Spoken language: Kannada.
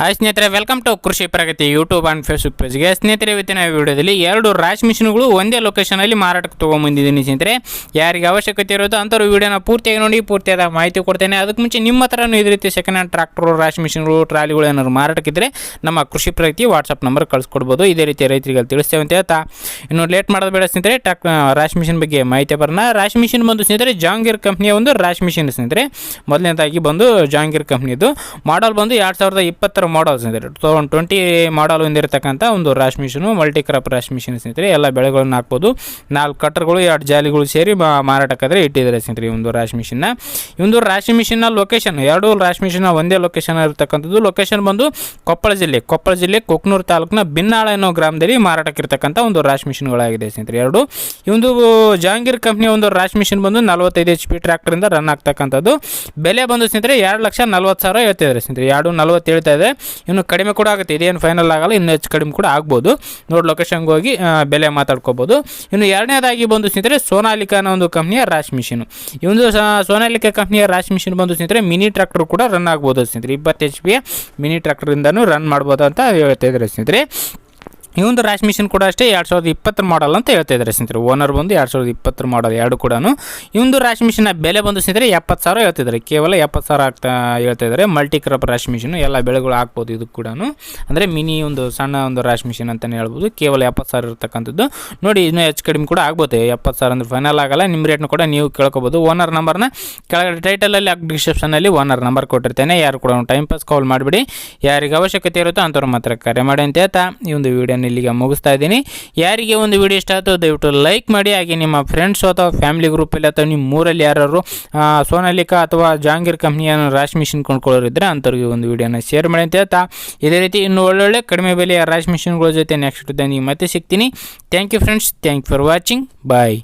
ಹಾಯ್ ಸ್ನೇಹಿತರೆ welcome to Krishi Pragati YouTube and Facebook ಪೇಜ್ಗೆ ಸ್ನೇಹಿತರೆ, ಇವತ್ತಿನ ವಿಡಿಯೋದಲ್ಲಿ ಎರಡು ರಾಶ್ ಮಿಷಿನ್ಗಳು ಒಂದೇ ಲೊಕೇಶನಲ್ಲಿ ಮಾರಾಟಕ್ಕೆ ತೊಗೊಂಬಂದಿದ್ದೀನಿ ಸ್ನೇಹಿತರೆ. ಯಾರಿಗೆ ಅವಶ್ಯಕತೆ ಇರೋದು ಅಂಥವ್ರು ವಿಡಿಯೋನ ಪೂರ್ತಿಯಾಗಿ ನೋಡಿ, ಪೂರ್ತಿಯಾದ ಮಾಹಿತಿ ಕೊಡ್ತೇನೆ. ಅದಕ್ಕೆ ಮುಂಚೆ ನಿಮ್ಮ ಹತ್ರನೂ ಇದೇ ರೀತಿ ಸೆಕೆಂಡ್ ಹ್ಯಾಂಡ್ ಟ್ರಾಕ್ಟರ್ ರಾಶ್ ಮಿಷಿನ್ಗಳು ಟ್ರಾಲಿಗಳು ಏನಾದ್ರು ಮಾರಾಟಕ್ಕಿದ್ರೆ ನಮ್ಮ ಕೃಷಿ ಪ್ರಗತಿ ವಾಟ್ಸಪ್ ನಂಬರ್ ಕಳಿಸ್ಕೊಡ್ಬೋದು. ಇದೇ ರೀತಿ ರೈತರಿಗೆ ತಿಳಿಸ್ತೇವೆ ಅಂತ ಹೇಳ್ತಾ. ಇನ್ನು ಲೇಟ್ ಮಾಡೋದು ಬೇಡ ಸ್ನೇಹಿತರೆ ಟ್ರಾಕ್ ರಾಶ್ ಮಿಷಿನ್ ಬಗ್ಗೆ ಮಾಹಿತಿ ಬರೋಣ. ರಾಶ್ ಮಿಷಿನ್ ಬಂದು ಸ್ನೇಹಿತರೆ ಜಾಂಗೀರ್ ಕಂಪ್ನಿಯ ಒಂದು ರಾಶ್ ಮಿಷಿನ್ ಸ್ನೇಹಿತರೆ. ಮೊದಲನೇದಾಗಿ ಬಂದು ಜಾಂಗೀರ್ ಕಂಪ್ನಿದು ಮಾಡಲ್ ಬಂದು ಎರಡು ಸಾವಿರದ ಇಪ್ಪತ್ತರ ಮಾಡಲ್ ಸ್ನೇಹಿತರೆ, ಟು ತೌಸಂಡ್ ಟ್ವೆಂಟಿ ಮಾಡಲ್ ಹೊಂದಿರತಕ್ಕಂಥ ಒಂದು ರಾಶ್ ಮಿಷಿನು ಮಲ್ಟಿ ಕ್ರಾಪ್ ರಾಶ್ ಮಿಷಿನ್ ಸ್ನೇಹಿತರೆ, ಎಲ್ಲ ಬೆಳೆಗಳನ್ನು ಹಾಕ್ಬೋದು. ನಾಲ್ಕು ಕಟ್ಟರ್ಗಳು, ಎರಡು ಜಾಲಿಗಳು ಸೇರಿ ಮಾರಾಟಕ್ಕಾದ್ರೆ ಇಟ್ಟಿದ್ದಾರೆ ಸ್ನೇಹಿತರೆ ಈ ಒಂದು ರಾಶ್ ಮಿಷಿನ್ನ ಈ ಒಂದು ರಾಶ್ ಮಿಷಿನ್ನ ಲೊಕೇಶನ್ ಎರಡು ರಾಶ್ ಮಿಷಿನ್ನ ಒಂದೇ ಲೊಕೇಶನ್ ಇರತಕ್ಕಂಥದ್ದು. ಲೊಕೇಶನ್ ಬಂದು ಕೊಪ್ಪಳ ಜಿಲ್ಲೆ ಕೊಪ್ಪಳ ಜಿಲ್ಲೆ ಕೊಕ್ನೂರು ತಾಲೂಕಿನ ಬಿನ್ನಾಳ ಅನ್ನೋ ಗ್ರಾಮದಲ್ಲಿ ಮಾರಾಟಕ್ಕಿರ್ತಕ್ಕಂಥ ಒಂದು ರಾಶ್ ಮಿಷಿನ್ಗಳಾಗಿದೆ ಸ್ನೇಹಿತರೆ, ಎರಡು. ಈ ಒಂದು ಜಹಾಂಗೀರ್ ಕಂಪ್ನಿಯ ಒಂದು ರಾಶ್ ಮಿಷಿನ್ ಬಂದು ನಲವತ್ತೈದು ಎಚ್ ಪಿ ಟ್ರ್ಯಾಕ್ಟರಿಂದ ರನ್ ಆಗ್ತಕ್ಕಂಥದ್ದು. ಬೆಲೆ ಬಂದು ಸ್ನೇಹಿತರೆ, ಎರಡು ಲಕ್ಷ ನಲ್ವತ್ತು ಸಾವಿರ ಹೇಳ್ತಿದ್ದಾರೆ ಸ್ನೇಹಿತರೆ, ಎರಡು ನಲ್ವತ್ತು ಹೇಳ್ತಾ ಇದೆ. ಇನ್ನು ಕಡಿಮೆ ಕೂಡ ಆಗುತ್ತೆ. ಇದೇನು ಫೈನಲ್ ಆಗಲ್ಲ, ಇನ್ನು ಹೆಚ್ಚು ಕಡಿಮೆ ಕೂಡ ಆಗ್ಬೋದು. ನೋಡಿ ಲೊಕೇಶನ್ಗೆ ಹೋಗಿ ಬೆಲೆ ಮಾತಾಡ್ಕೋಬೋದು. ಇನ್ನು ಎರಡನೇದಾಗಿ ಬಂದು ಸ್ನೇಹಿತರೆ, ಸೋನಾಲಿಕಾ ಅನ್ನೋ ಒಂದು ಕಂಪ್ನಿಯ ರಾಶ್ ಮಿಷಿನ್. ಈ ಒಂದು ಸೋನಾಲಿಕಾ ಕಂಪ್ನಿಯ ರಾಶ್ ಮಿಷಿನ್ ಬಂದು ಸ್ನೇಹಿತರೆ, ಮಿನಿ ಟ್ರ್ಯಾಕ್ಟರ್ ಕೂಡ ರನ್ ಆಗ್ಬೋದು ಸ್ನೇಹಿತರೆ. ಇಪ್ಪತ್ತು ಎಚ್ ಪಿ ಮಿನಿ ಟ್ರ್ಯಾಕ್ಟರಿಂದನೂ ರನ್ ಮಾಡ್ಬೋದು ಅಂತ ಹೇಳ್ತಾ ಇದ್ದಾರೆ ಸ್ನೇಹಿತರೆ. ಈ ಒಂದು ರ್ಯಾಶ್ ಮಿಷಿನ್ ಕೂಡ ಅಷ್ಟೇ ಎರಡು ಸಾವಿರದ ಇಪ್ಪತ್ತರ ಮಾಡಲ್ ಅಂತ ಹೇಳ್ತಾ ಇದ್ದಾರೆ ಸ್ನೇಹಿತರೆ. ಓನರ್ ಬಂದು ಎರಡು ಸಾವಿರದ ಇಪ್ಪತ್ತರ ಮಾಡಲ್ ಎರಡು ಕೂಡ ಈ ಒಂದು ರ್ಯಾಶ್ ಮಿಷಿನ ಬೆಲೆ ಬಂದು ಸ್ನೇಹಿತರೆ ಎಪ್ಪತ್ತು ಸಾವಿರ ಹೇಳ್ತಿದ್ದಾರೆ ಕೇವಲ ಎಪ್ಪತ್ತು ಸಾವಿರ ಆಗ್ತಾ ಹೇಳ್ತಾ ಇದ್ದಾರೆ. ಮಲ್ಟಿ ಕ್ರಾಪ್ ರ್ಯಾಶ್ ಮಿಷಿನ್ ಎಲ್ಲ ಬೆಳೆಗಳು ಹಾಕ್ಬೋದು ಇದು ಕೂಡ ಅಂದರೆ ಮಿನಿ ಒಂದು ಸಣ್ಣ ಒಂದು ರ್ಯಾಶ್ ಮಿಷಿನ್ ಅಂತಲೇ ಹೇಳ್ಬೋದು. ಕೇವಲ ಎಪ್ಪತ್ತು ಸಾವಿರ ಇರತಕ್ಕಂಥದ್ದು. ನೋಡಿ, ಇನ್ನೂ ಹೆಚ್ಚು ಕಡಿಮೆ ಕೂಡ ಆಗ್ಬೋದು. ಎಪ್ಪತ್ತು ಸಾವಿರ ಅಂದ್ರೆ ಫೈನಲ್ ಆಗಲ್ಲ. ನಿಮ್ಮ ರೇಟ್ನು ಕೂಡ ನೀವು ಕೇಳ್ಕೊಬೋದು. ಓನರ್ ನಂಬರ್ನ ಕೆಳಗಡೆ ಟೈಟಲಲ್ಲಿ ಡಿಸ್ಕ್ರಿಪ್ಷನಲ್ಲಿ ಓನರ್ ನಂಬರ್ ಕೊಟ್ಟಿರ್ತೇನೆ. ಯಾರು ಕೂಡ ಟೈಮ್ ಪಾಸ್ ಕಾಲ್ ಮಾಡಿಬಿಡಿ. ಯಾರಿಗೆ ಅವಶ್ಯಕತೆ ಇರುತ್ತೋ ಅಂಥವ್ರು ಮಾತ್ರ ಕರೆ ಮಾಡಿ ಅಂತ ಹೇಳ್ತಾ ಈ ಒಂದು ವಿಡಿಯೋನ ಇಲ್ಲಿಗೆ ಮುಗಿಸ್ತಾ ಇದ್ದೀನಿ. ಯಾರಿಗೆ ಒಂದು ವಿಡಿಯೋ ಇಷ್ಟ ಆಯಿತು ದಯವಿಟ್ಟು ಲೈಕ್ ಮಾಡಿ. ಹಾಗೆ ನಿಮ್ಮ ಫ್ರೆಂಡ್ಸ್ ಅಥವಾ ಫ್ಯಾಮಿಲಿ ಗ್ರೂಪಲ್ಲಿ ಅಥವಾ ನಿಮ್ಮ ಊರಲ್ಲಿ ಯಾರು ಸೋನಾಲಿಕಾ ಅಥವಾ ಜಾಂಗೀರ್ ಕಂಪ್ನಿಯ ರಾಶ್ ಮಿಷಿನ್ ಕೊಂಡ್ಕೊಳ್ಳೋರಿದ್ದರೆ ಅಂಥವ್ರಿಗೆ ಒಂದು ವಿಡಿಯೋನ ಶೇರ್ ಮಾಡಿ ಅಂತ ಹೇಳ್ತಾ. ಇದೇ ರೀತಿ ಇನ್ನು ಒಳ್ಳೊಳ್ಳೆ ಕಡಿಮೆ ಬೆಲೆಯ ರಾಶ್ ಮಿಷಿನ್ಗಳ ಜೊತೆ ನೆಕ್ಸ್ಟ್ ನೀವು ಮತ್ತೆ ಸಿಗ್ತೀನಿ. Thank you friends thank you for watching bye